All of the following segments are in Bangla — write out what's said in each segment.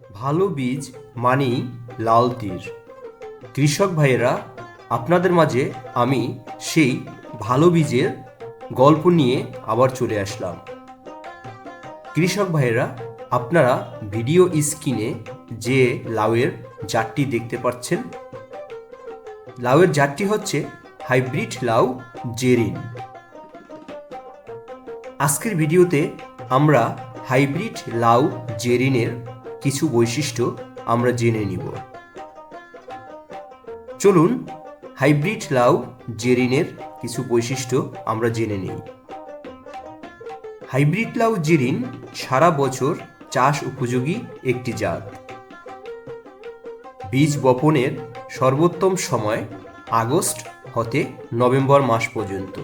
ভালো বীজ মানেই লাল তীর। কৃষক ভাইয়েরা, আপনাদের মাঝে আমি সেই ভালো বীজের গল্প নিয়ে আবার চলে আসলাম। কৃষক ভাইয়েরা, আপনারা ভিডিও স্ক্রিনে যে লাউয়ের জাতটি দেখতে পাচ্ছেন, লাউয়ের জাতটি হচ্ছে হাইব্রিড লাউ জেরিন। আজকের ভিডিওতে আমরা হাইব্রিড লাউ জেরিনের কিছু বৈশিষ্ট্য আমরা জেনে নিব। চলুন, হাইব্রিড লাউ জেরিনের কিছু বৈশিষ্ট্য আমরা জেনে নিই। হাইব্রিড লাউ জেরিন সারা বছর চাষ উপযোগী একটি জাত। বীজ বপনের সর্বোত্তম সময় আগস্ট হতে নভেম্বর মাস পর্যন্ত।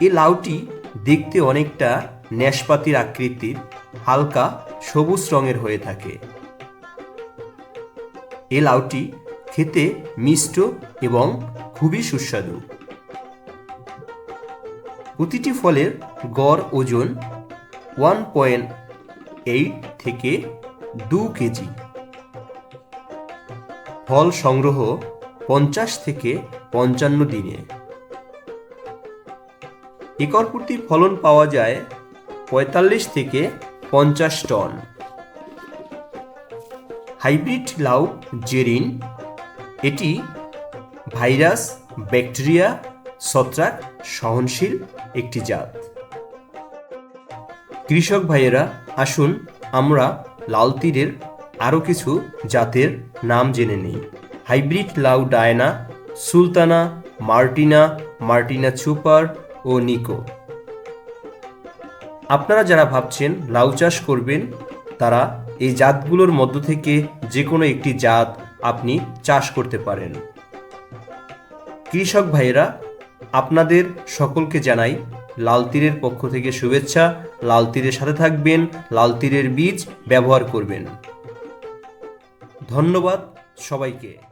এই লাউটি দেখতে অনেকটা ন্যাশপাতির আকৃতির হালকা সবুজ রঙের হয়ে থাকে। এ লাউটি খেতে মিষ্ট এবং খুবই সুস্বাদু। প্রতিটি ফলের গড় ওজন ওয়ান পয়েন্ট এইট থেকে দু কেজি। ফল সংগ্রহ পঞ্চাশ থেকে পঞ্চান্ন দিনে। একর প্রতি ফলন পাওয়া যায় পঁয়তাল্লিশ থেকে পঞ্চাশ টন। হাইব্রিড লাউ জেরিন, এটি ভাইরাস, ব্যাকটেরিয়া, ছত্রাক সহনশীল একটি জাত। কৃষক ভাইয়েরা, আসুন আমরা লাল তীরের আরও কিছু জাতের নাম জেনে নিই। হাইব্রিড লাউ Diana, Sultana, Martina Martina super ও নিকো। আপনারা যারা ভাবছেন লাউ চাষ করবেন, তারা এই জাতগুলোর মধ্য থেকে যে কোনো একটি জাত আপনি চাষ করতে পারেন। কৃষক ভাইয়েরা, আপনাদের সকলকে জানাই লাল তীরের পক্ষ থেকে শুভেচ্ছা, লাল তীরের সাথে থাকবেন, লাল তীরের বীজ ব্যবহার করবেন। ধন্যবাদ সবাইকে।